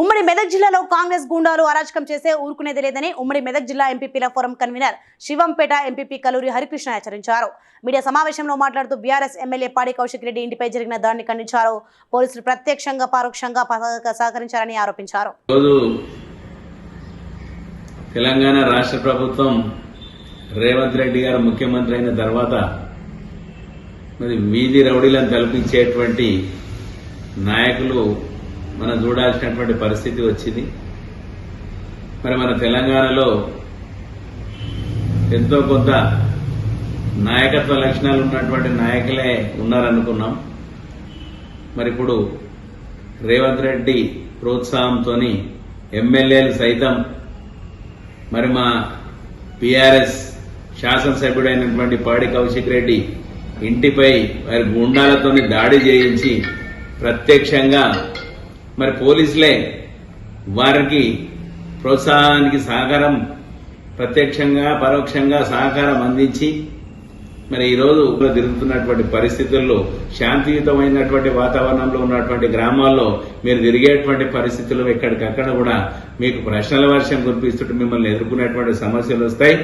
ఉమ్మడి మెదక్ జిల్లాలో కాంగ్రెస్ గుండాలు అరాచకం చేసే ఊరుకునేది లేదని ఉమ్మడి మెదక్ జిల్లా ఎంపీపీల forum convener Shivampet MPP Kaluri Harikrishna హెచ్చరించారు. మీడియా సమావేశంలో మాట్లాడుతూ బీఆర్ఎస్ ఎమ్మెల్యే పాడి కౌశిక్ రెడ్డి ఇంటిపై జరిగిన దాడిని ఖండించారు. పోలీసులు ప్రత్యక్షంగా పరోక్షంగా సహకరించారని ఆరోపించారు. తెలంగాణ రాష్ట్ర ప్రభుత్వం రేవంత్ రెడ్డి గారు ముఖ్యమంత్రి అయిన తర్వాత మరి వీధి రౌడీలను తలపించేటువంటి నాయకులు మనం చూడాల్సినటువంటి పరిస్థితి వచ్చింది. మరి మన తెలంగాణలో ఎంతో కొంత నాయకత్వ లక్షణాలు ఉన్నటువంటి నాయకులే ఉన్నారనుకున్నాం. మరి ఇప్పుడు రేవంత్ రెడ్డి ప్రోత్సాహంతో ఎమ్మెల్యేలు సైతం మరి మా పిఆర్ఎస్ శాసనసభ్యుడైనటువంటి పాడి కౌశిక్ రెడ్డి ఇంటిపై వారి గుండాలతో దాడి చేయించి ప్రత్యక్షంగా మరి పోలీసులే వారికి ప్రోత్సాహానికి సహకారం ప్రత్యక్షంగా పరోక్షంగా సహకారం అందించి మరి ఈ రోజు తిరుగుతున్నటువంటి పరిస్థితుల్లో శాంతియుతమైనటువంటి వాతావరణంలో ఉన్నటువంటి గ్రామాల్లో మీరు తిరిగేటువంటి పరిస్థితుల్లో ఎక్కడికక్కడ కూడా మీకు ప్రశ్నల వర్షం కురిపిస్తుంటే మిమ్మల్ని ఎదుర్కొనేటువంటి సమస్యలు వస్తాయి.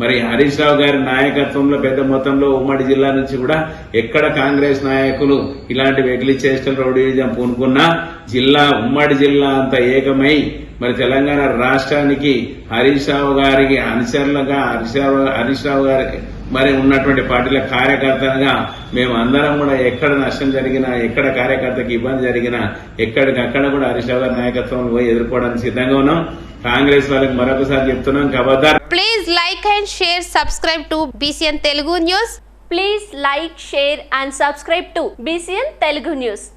మరి హరీష్ రావు గారి నాయకత్వంలో పెద్ద మొత్తంలో ఉమ్మడి జిల్లా నుంచి కూడా ఎక్కడ కాంగ్రెస్ నాయకులు ఇలాంటి వెగిలి చేష్టలు రౌడీజం పూనుకున్నా జిల్లా ఉమ్మడి జిల్లా అంతా ఏకమై మరి తెలంగాణ రాష్ట్రానికి హరీష్ రావు గారికి అనుచరులుగా హరీష్ రావు హరీష్ రావు గారికి మరి ఉన్నటువంటి పార్టీల కార్యకర్తలుగా మేము అందరం కూడా ఎక్కడ నష్టం జరిగినా ఎక్కడ కార్యకర్తకి ఇబ్బంది జరిగినా ఎక్కడికక్కడ కూడా హరీష్ రావు గారి నాయకత్వం పోయి ఎదుర్కోవడానికి సిద్ధంగా ఉన్నాం. కాంగ్రెస్ వాళ్ళకి మరొకసారి చెప్తున్నాం కబద్దార్ please like and share subscribe to BCN Telugu news please like share and subscribe to BCN Telugu news